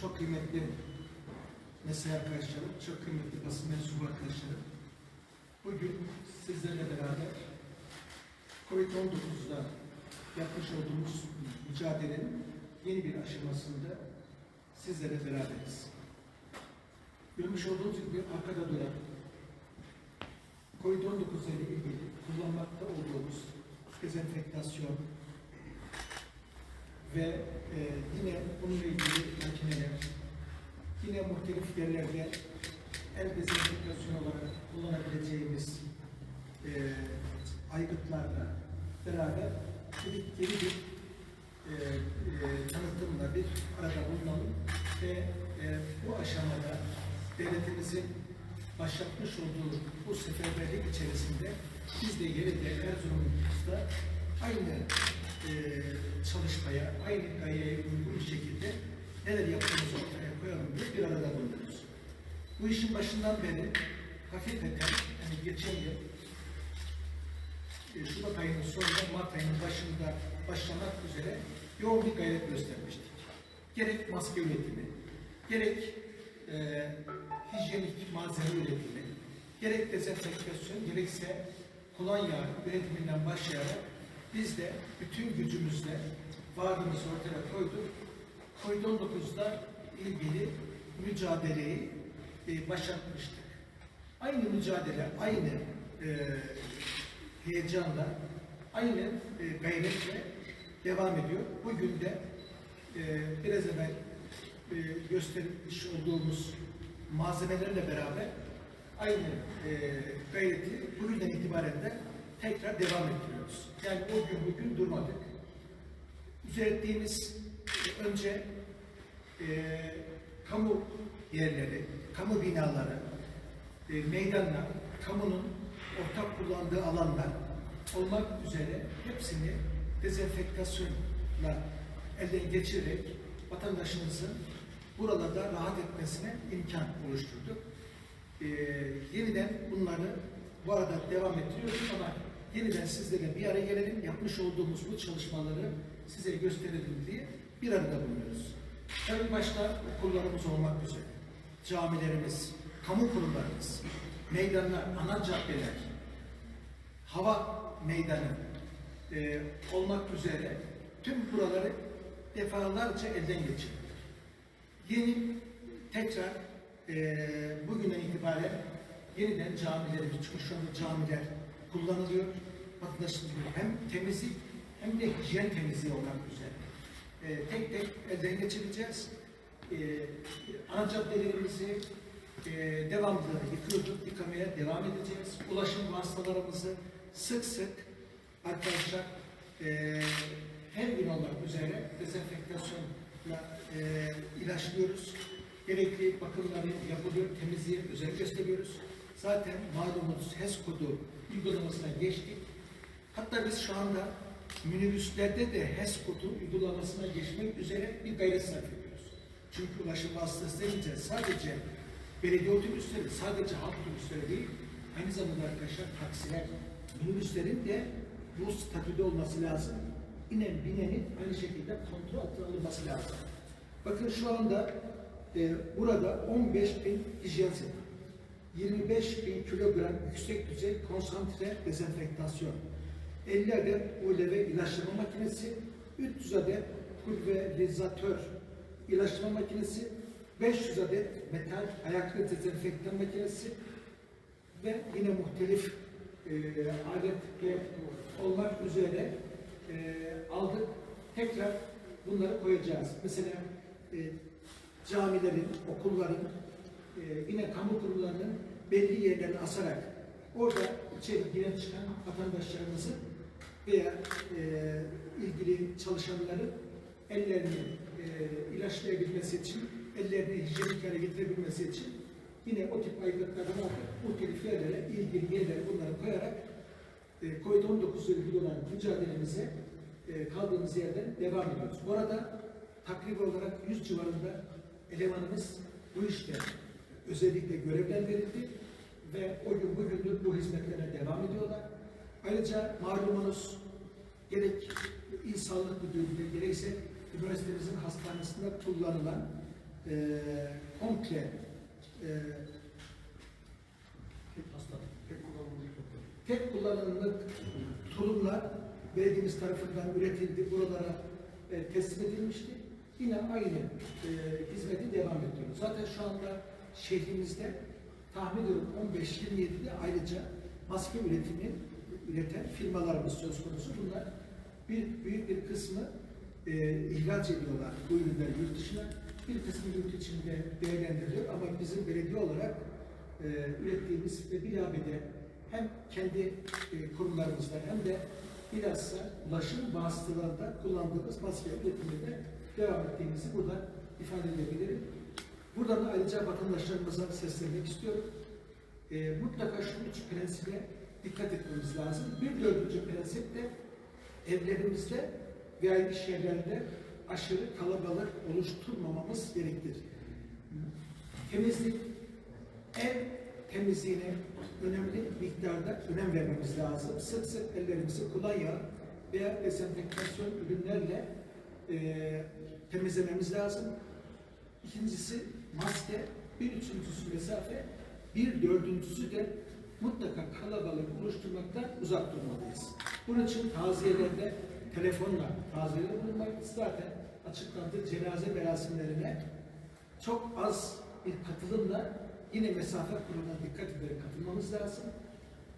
çok kıymetli mesai arkadaşlarım, çok kıymetli basın mensubu arkadaşlarım. Bugün sizlerle beraber COVID-19'da yapmış olduğumuz mücadelenin yeni bir aşamasında sizlere beraberiz. Görmüş olduğunuz gibi arkada duran COVID-19 ile ilgili kullanmakta olduğumuz dezenfektasyon ve e, yine bununla ilgili makineler, yine muhtelif yerlerde el dezenfektasyonu olarak kullanabileceğimiz e, aygıtlarla beraber dedik yeni bir e, e, tanıtımla bir arada bulunalım ve e, bu aşamada devletimizin başlatmış olduğu bu seferberlik içerisinde biz de yerinde Erzurum'da aynı e, çalışmaya, aynı gayeye uygun bir şekilde neler yaptığımızı ortaya koyalım diye bir arada bulunuyoruz. Bu işin başından beri hakikaten yani geçen yıl e, Şubat ayının sonunda Mart ayının başında başlamak üzere yoğun bir gayret göstermiştik. Gerek maske üretimi, gerek e, hijyenik malzeme üretimi, gerek dezenfektasyon, gerekse kolonya üretiminden başlayarak biz de bütün gücümüzle vaadimizi ortaya koyduk. COVID-19'da ilgili mücadeleyi e, başlatmıştık. Aynı mücadele, aynı e, heyecanla, aynı e, gayretle devam ediyor. Bugün de e, biraz evvel e, göstermiş olduğumuz malzemelerle beraber aynı e, gayreti bugünden itibaren de tekrar devam ettiriyoruz. Yani o gün bugün durmadık. Ürettiğimiz e, önce e, kamu yerleri, kamu binaları, e, meydanlar, kamunun ortak kullandığı alanlar olmak üzere hepsini dezenfektasyonla elden geçirerek vatandaşımızın buralarda rahat etmesine imkan oluşturduk. Ee, yeniden bunları bu arada devam ettiriyoruz ama yeniden sizlerle bir araya gelelim, yapmış olduğumuz bu çalışmaları size gösterelim diye bir arada bulunuyoruz. Tabii başta okullarımız olmak üzere, camilerimiz, kamu kurumlarımız, meydanlar, ana caddeler, hava meydanı e, olmak üzere tüm buraları defalarca elden geçirdik. Yeni tekrar e, bugünden itibaren yeniden camilerimiz, çünkü şu anda camiler kullanılıyor. Vatandaşımız hem temizlik hem de hijyen temizliği olmak üzere. E, tek tek elden geçireceğiz. E, ana caddelerimizi e, devamlı yıkıyorduk, yıkamaya devam edeceğiz. Ulaşım vasıtalarımızı sık sık arkadaşlar e, her gün olmak üzere dezenfektasyonla e, ilaçlıyoruz. Gerekli bakımları yapılıyor, temizliğe özen gösteriyoruz. Zaten malumunuz HES kodu uygulamasına geçtik. Hatta biz şu anda minibüslerde de HES kodu uygulamasına geçmek üzere bir gayret sarf ediyoruz. Çünkü ulaşım vasıtası deyince sadece belediye otobüsleri, sadece halk otobüsleri değil, aynı zamanda arkadaşlar taksiler, minibüslerin de bu statüde olması lazım. İnen binenin aynı şekilde kontrol altına alınması lazım. Bakın şu anda e, burada 15 bin hijyen seti, 25 bin kilogram yüksek düzey konsantre dezenfektasyon, 50 adet ULV ilaçlama makinesi, 300 adet pulverizatör ilaçlama makinesi, 500 adet metal ayaklı dezenfektan makinesi ve yine muhtelif e, alet ve olmak üzere e, aldık. Tekrar bunları koyacağız. Mesela e, camilerin, okulların, e, yine kamu kurumlarının belli yerlerine asarak orada içeri giren çıkan vatandaşlarımızı veya e, ilgili çalışanların ellerini e, ilaçlayabilmesi için, ellerini hijyenik hale getirebilmesi için yine o tip aygıtlardan aldık. Muhtelif yerlere, ilgili yerlere bunları koyarak e, COVID-19 ile ilgili olan mücadelemize e, kaldığımız yerden devam ediyoruz. Bu arada takribi olarak 100 civarında elemanımız bu işte özellikle görevlendirildi ve o gün bugündür bu hizmetlerine devam ediyorlar. Ayrıca malumunuz gerek İl Sağlık Müdürlüğü'nde gerekse üniversitemizin hastanesinde kullanılan e, komple e, tek kullanımlık tulumlar belediyemiz tarafından üretildi, buralara e, teslim edilmişti. Yine aynı e, hizmeti devam ediyoruz. Zaten şu anda şehrimizde tahmin ediyorum 15-27'de ayrıca maske üretimi üreten firmalarımız söz konusu. Bunlar bir büyük bir kısmı e, ihraç ediyorlar bu ürünleri yurt dışına. Bir kısmı yurt içinde değerlendiriliyor ama bizim belediye olarak e, ürettiğimiz ve bilabede hem kendi e, kurumlarımızda hem de bilhassa ulaşım vasıtalarında kullandığımız maske üretimine devam ettiğimizi burada ifade edebilirim. Buradan da ayrıca vatandaşlarımıza seslenmek istiyorum. E, mutlaka şu üç prensibe dikkat etmemiz lazım. Bir dördüncü prensip de evlerimizde veya iş yerlerinde aşırı kalabalık oluşturmamamız gerekir. Temizlik, ev temizliğine önemli miktarda önem vermemiz lazım. Sık sık ellerimizi kolonya veya dezenfektasyon ürünlerle e, temizlememiz lazım. İkincisi maske, bir üçüncüsü mesafe, bir dördüncüsü de mutlaka kalabalık oluşturmaktan uzak durmalıyız. Bunun için taziyelerde telefonla taziyede bulunmalıyız. Zaten açıklandı cenaze merasimlerine çok az bir katılımla yine mesafe kuruluna dikkat ederek katılmamız lazım.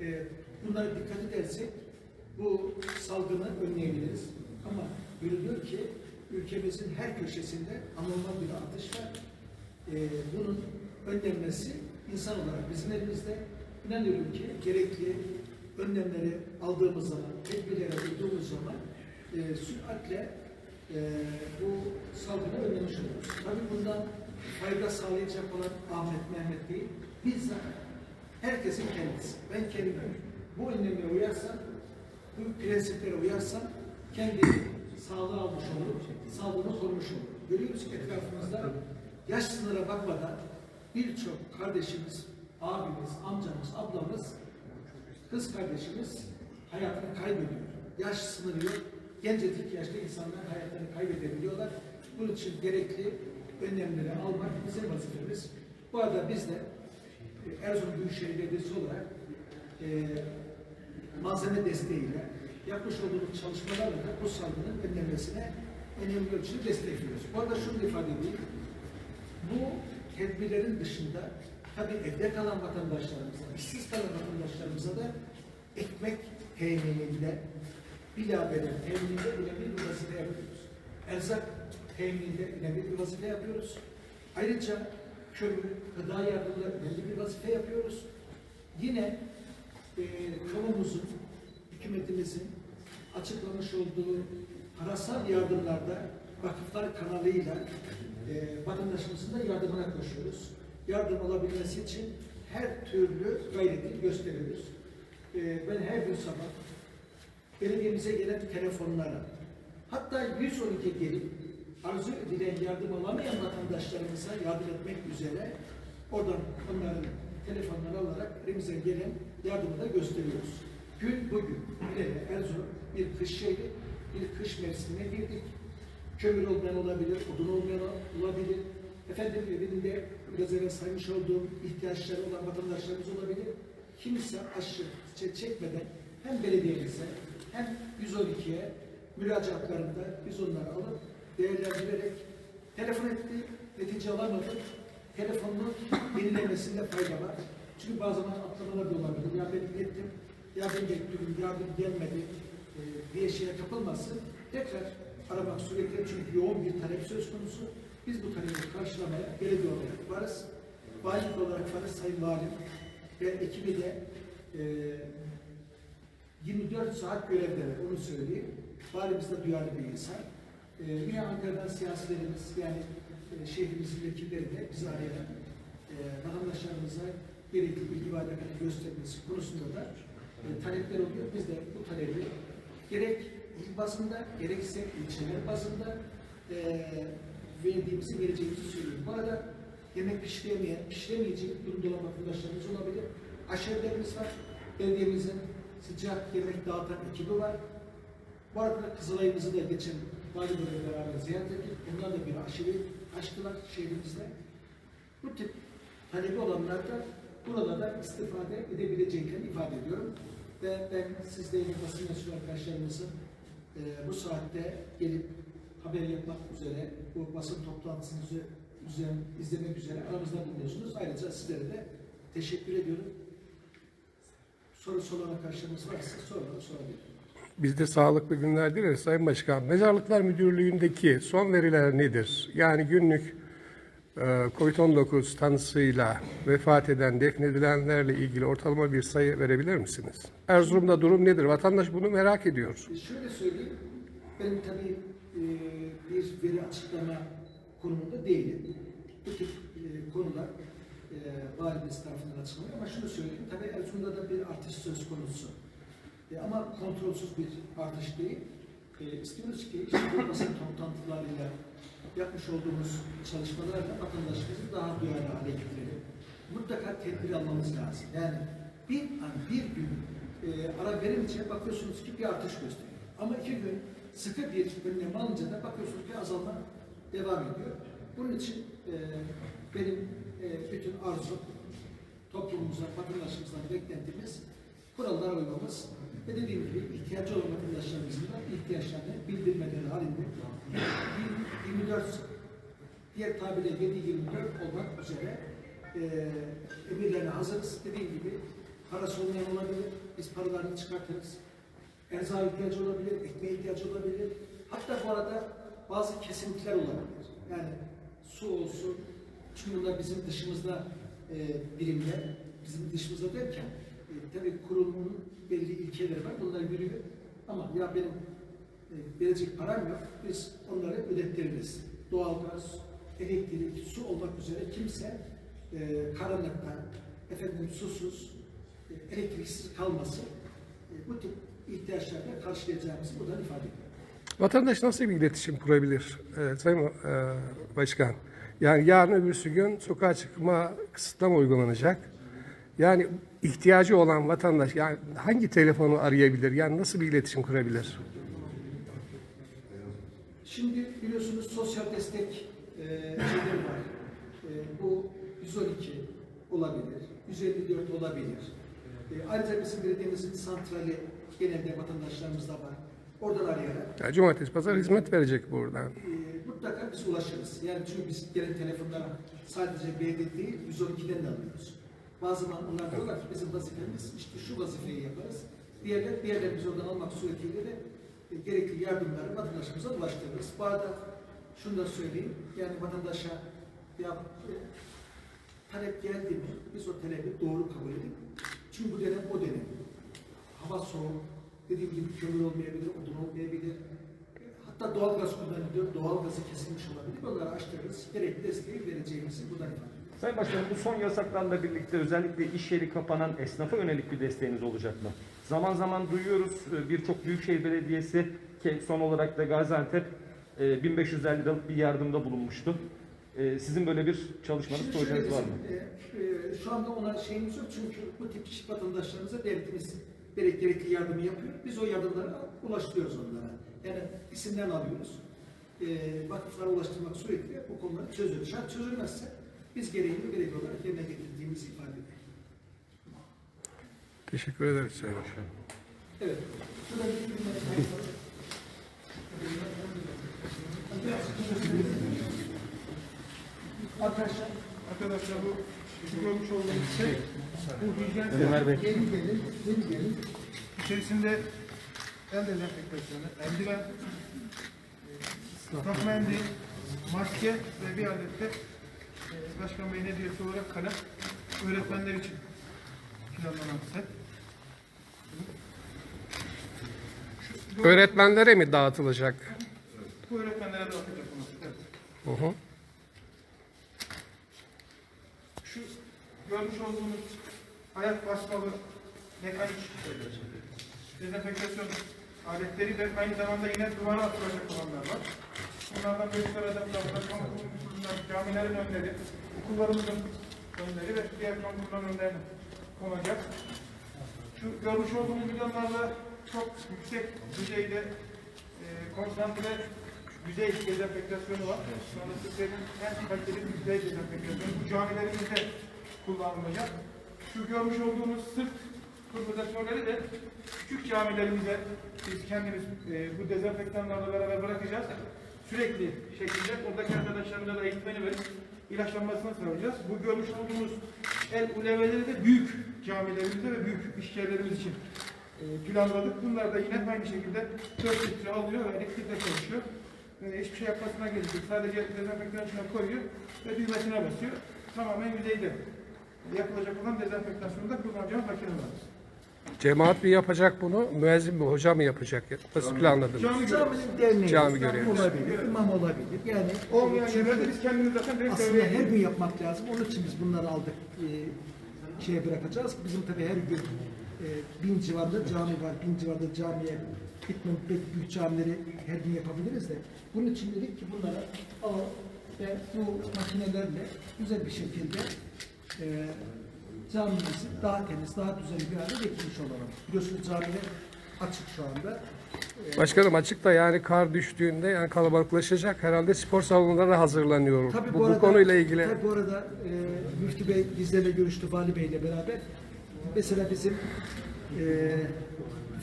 Ee, bunlara dikkat edersek bu salgını önleyebiliriz. Ama görülüyor ki ülkemizin her köşesinde anormal bir artış var. Ee, bunun önlenmesi insan olarak bizim elimizde. İnanıyorum ki gerekli önlemleri aldığımız zaman, tedbirlere uyduğumuz zaman e, süratle e, bu salgını önlemiş oluruz. Tabii bundan fayda sağlayacak olan Ahmet Mehmet değil, bizzat herkesin kendisi. Ben kendim bu önlemlere uyarsam, bu prensiplere uyarsam kendi sağlığı almış olur, sağlığını korumuş olur. Görüyoruz ki etrafımızda yaş sınıra bakmadan birçok kardeşimiz, abimiz, amcamız, ablamız, kız kardeşimiz hayatını kaybediyor. Yaş sınırı yok. Gencecik yaşta insanlar hayatlarını kaybedebiliyorlar. Bunun için gerekli önlemleri almak bizim vazifemiz. Bu arada biz de e, Erzurum Büyükşehir Belediyesi olarak e, malzeme desteğiyle yapmış olduğumuz çalışmalarla da bu salgının önlenmesine önemli ölçüde destekliyoruz. Bu arada şunu ifade edeyim. Bu tedbirlerin dışında tabii evde kalan vatandaşlarımıza, işsiz kalan vatandaşlarımıza da ekmek temininde, bilabeden temininde önemli bir vazife yapıyoruz. Erzak temininde önemli bir vazife yapıyoruz. Ayrıca kömür, gıda yardımında önemli bir vazife yapıyoruz. Yine e, kamunumuzun, hükümetimizin açıklamış olduğu parasal yardımlarda vakıflar kanalıyla e, vatandaşımızın da yardımına koşuyoruz. Yardım alabilmesi için her türlü gayreti gösteriyoruz. E, ben her gün sabah belediyemize gelen telefonlara, hatta 112 gelip arzu edilen yardım alamayan vatandaşlarımıza yardım etmek üzere oradan onların telefonları alarak elimize gelen yardımı da gösteriyoruz. Gün bugün Bilele, Erzurum bir kış şehri, bir kış mevsimine girdik. Kömür olmayan olabilir, odun olmayan olabilir. Efendim evinde biraz evvel saymış olduğum ihtiyaçları olan vatandaşlarımız olabilir. Kimse aşı çe- çekmeden hem belediyemize hem 112'ye müracaatlarında biz onları alıp değerlendirerek telefon etti, netice alamadı. Telefonunu yenilemesinde fayda var. Çünkü zaman atlamalar da olabilir. Ya ben ilettim, ya ben bekliyorum, yardım gelmedi e, diye şeye kapılmasın. Tekrar aramak sürekli çünkü yoğun bir talep söz konusu. Biz bu talebi karşılamaya belediye olarak varız. Valilik olarak varız Sayın Valim ve ekibi de e, 24 saat görevdeler, onu söyleyeyim. Valimiz de duyarlı bir insan. Ee, yine Ankara'dan siyasilerimiz, yani e, şehrimizin vekilleri de bizi arayarak e, vatandaşlarımıza gerekli bilgi ve göstermesi konusunda da e, talepler oluyor. Biz de bu talebi gerek il bazında, gerekse ilçeler bazında e, verdiğimizi, vereceğimizi söylüyorum. Bu arada yemek pişiremeyen, pişiremeyecek durumda olan vatandaşlarımız olabilir. Aşevilerimiz var. Belediyemizin sıcak yemek dağıtan ekibi var. Bu arada Kızılay'ımızı da geçen Bey'le beraber ziyaret ettik. Bunlar da bir aşevi açtılar şehrimizde. Bu tip talebi olanlar da buralarda istifade edebileceklerini ifade ediyorum. Ve ben siz de yine basın mensubu arkadaşlarımızın e, bu saatte gelip haber yapmak üzere, bu basın toplantısını üze- üzerine, izlemek üzere aramızda bulunuyorsunuz. Ayrıca sizlere de teşekkür ediyorum. Soru soran arkadaşlarımız varsa soruları sorabilir. Biz de sağlıklı günler dileriz Sayın Başkan. Mezarlıklar Müdürlüğü'ndeki son veriler nedir? Yani günlük COVID-19 tanısıyla vefat eden, defnedilenlerle ilgili ortalama bir sayı verebilir misiniz? Erzurum'da durum nedir? Vatandaş bunu merak ediyor. E, Şöyle söyleyeyim, benim tabii e, bir veri açıklama konumunda değilim. Bu tip e, konular valimiz tarafından açıklanıyor ama şunu söyleyeyim, tabii Erzurum'da da bir artış söz konusu. Ama kontrolsüz bir artış değil. İstiyoruz ki işte bu basın toplantılarıyla yapmış olduğumuz çalışmalarla vatandaşlarımızı daha duyarlı hale getirelim. Mutlaka tedbir almamız lazım. Yani bir an bir gün e, ara verince bakıyorsunuz ki bir artış gösteriyor. Ama iki gün sıkı bir önlem alınca da bakıyorsunuz ki azalma devam ediyor. Bunun için e, benim e, bütün arzum toplumumuza, vatandaşımızdan beklentimiz kurallara uymamız ve dediğim gibi ihtiyacı olan vatandaşlarımızın da ihtiyaçlarını bildirmeleri halinde 24 diğer tabirle 7-24 olmak üzere e, emirlerine hazırız. Dediğim gibi parası olmayan olabilir, biz paralarını çıkartırız. Erzağa ihtiyacı olabilir, ekmeğe ihtiyacı olabilir. Hatta bu arada bazı kesintiler olabilir. Yani su olsun, çünkü bunlar bizim dışımızda e, birimler, bizim dışımızda derken tabii kurumun belli ilkeleri var, bunlar yürüyor. Ama ya benim e, verecek param yok, biz onları ödettiririz. Doğalgaz, elektrik, su olmak üzere kimse e, karanlıkta, efendim susuz, e, elektriksiz kalmasın. E, bu tip ihtiyaçlarla karşılayacağımızı buradan ifade ediyorum. Vatandaş nasıl bir iletişim kurabilir e, Sayın e, Başkan? Yani yarın öbürsü gün sokağa çıkma kısıtlama uygulanacak. Yani ihtiyacı olan vatandaş yani hangi telefonu arayabilir? Yani nasıl bir iletişim kurabilir? Şimdi biliyorsunuz sosyal destek e, şeyleri var. E, bu 112 olabilir, 154 olabilir. E, ayrıca bizim belediyemizin santrali genelde vatandaşlarımızda var. Oradan arayarak Yani cumartesi pazar hizmet verecek buradan. e, mutlaka biz ulaşırız. Yani çünkü biz gelen telefonlara sadece B'de değil 112'den de alıyoruz. Bazı zaman onlar diyorlar ki bizim vazifemiz işte şu vazifeyi yaparız. Diğerler, diğerler biz oradan almak suretiyle de e, gerekli yardımları vatandaşımıza ulaştırırız. Bu arada şunu da söyleyeyim. Yani vatandaşa ya e, talep geldi mi biz o talebi doğru kabul edip çünkü bu dönem o dönem. Hava soğuk, dediğim gibi kömür olmayabilir, odun olmayabilir. Hatta doğal gaz kullanılıyor, doğal gazı kesilmiş olabilir. Onları açtırırız. Gerekli desteği vereceğimizi buradan ifade. Sayın Başkanım bu son yasaklarla birlikte özellikle iş yeri kapanan esnafa yönelik bir desteğiniz olacak mı? Zaman zaman duyuyoruz e, birçok büyükşehir belediyesi ki son olarak da Gaziantep e, 1550 liralık bir yardımda bulunmuştu. E, Sizin böyle bir çalışmanız, Şimdi projeniz var mı? e, e, şu anda ona şeyimiz yok çünkü bu tip kişi vatandaşlarımıza devletimiz gerek- gerekli yardımı yapıyor. Biz o yardımları ulaştırıyoruz onlara. Yani isimlerini alıyoruz. E, vakıflara ulaştırmak suretiyle bu konuları çözüyoruz. Şart çözülmezse biz gereğini gerekli olarak yerine getirdiğimizi ifade ediyoruz. Teşekkür ederiz Sayın Başkan. Evet. Şurada bir ürünleri Arkadaşlar Arkadaşlar bu görmüş olduğunuz şey bu hijyen Ömer Bey. gelin gelin, gelin gelin. içerisinde el dezenfektasyonu, eldiven, ıslak mendil, maske ve bir adet de Başkan Bey'in hediyesi olarak kalem öğretmenler için planlanan set. Öğretmenlere mi dağıtılacak? Bu öğretmenlere dağıtacak bunu. Evet. Hı hı. Şu görmüş olduğunuz ayak basmalı mekanik dezenfektasyon aletleri de aynı zamanda yine duvara atılacak olanlar var. Bunlardan Gökçeada'da, kamu kurumlarından, camilerin önleri, okullarımızın önleri ve diğer kurumların önlerine konacak. Şu görmüş olduğunuz bidonlarda çok yüksek düzeyde e, konsantre yüzey dezenfektasyonu var. Şu anda Türkiye'nin en kaliteli yüzey dezenfektasyonu. Bu camilerimizde kullanılacak. Şu görmüş olduğunuz sırt pulverizatörleri de küçük camilerimize biz kendimiz e, bu dezenfektanlarla beraber bırakacağız. Sürekli şekilde oradaki arkadaşlarımıza da eğitmeni verip ilaçlanmasını sağlayacağız. Bu görmüş olduğumuz el uleveleri de büyük camilerimizde ve büyük iş yerlerimiz için e, planladık. Bunlar da yine aynı şekilde 4 litre alıyor ve elektrikle çalışıyor. E, hiçbir şey yapmasına gerek yok. Sadece dezenfektan içine koyuyor ve düğmesine basıyor. Tamamen yüzeyde yapılacak olan dezenfektasyonda kullanacağımız makineler. Cemaat mi yapacak bunu, müezzin mi, hoca mı yapacak? Nasıl planladınız? Cami görevlisi. Caminin derneği, Cami imam görevlisi. olabilir, imam olabilir. Yani Olmayan çünkü yerlerde biz kendimiz zaten direkt aslında her gün yapmak lazım. Onun için biz bunları aldık, e, şeye bırakacağız. Bizim tabii her gün e, bin civarında cami var, bin civarında camiye gitmem pek büyük camileri her gün yapabiliriz de. Bunun için dedik ki bunları alalım ve bu makinelerle güzel bir şekilde e, camimizi daha temiz, daha düzenli bir hale getirmiş olalım. Biliyorsunuz camiler açık şu anda. Başkanım açıkta yani kar düştüğünde yani kalabalıklaşacak herhalde spor salonları hazırlanıyor. Tabii bu, bu, bu arada, konuyla ilgili Tabii bu arada e, Müftü Bey bizlerle görüştü Vali Bey ile beraber. Mesela bizim e,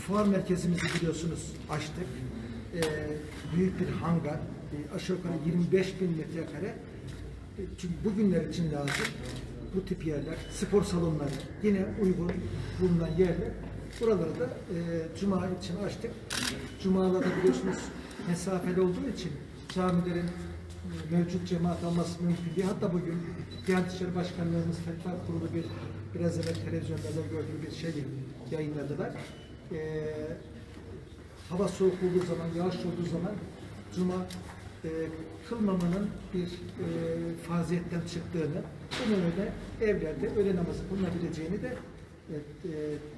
fuar merkezimizi biliyorsunuz açtık. E, büyük bir hangar. E, aşağı yukarı 25 bin metrekare. E, çünkü bugünler için lazım. Bu tip yerler, spor salonları yine uygun bulunan yerler. Buraları da e, Cuma için açtık. Cumalarda biliyorsunuz mesafeli olduğu için camilerin e, mevcut cemaat alması mümkün değil. Hatta bugün Diyanet İşleri Başkanlığımız Fetva Kurulu bir biraz evvel televizyonlarda gördüğü bir şey yayınladılar. E, hava soğuk olduğu zaman, yağış olduğu zaman Cuma e, kılmamanın bir e, faziyetten çıktığını, bunun önüne evlerde öğle namazı kılınabileceğini de e,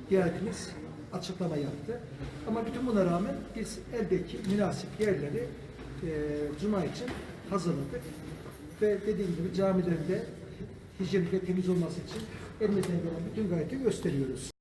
Diyanetimiz açıklama yaptı. Ama bütün buna rağmen biz eldeki münasip yerleri e, Cuma için hazırladık. Ve dediğim gibi camilerinde hijyenik ve temiz olması için elimizden gelen bütün gayreti gösteriyoruz.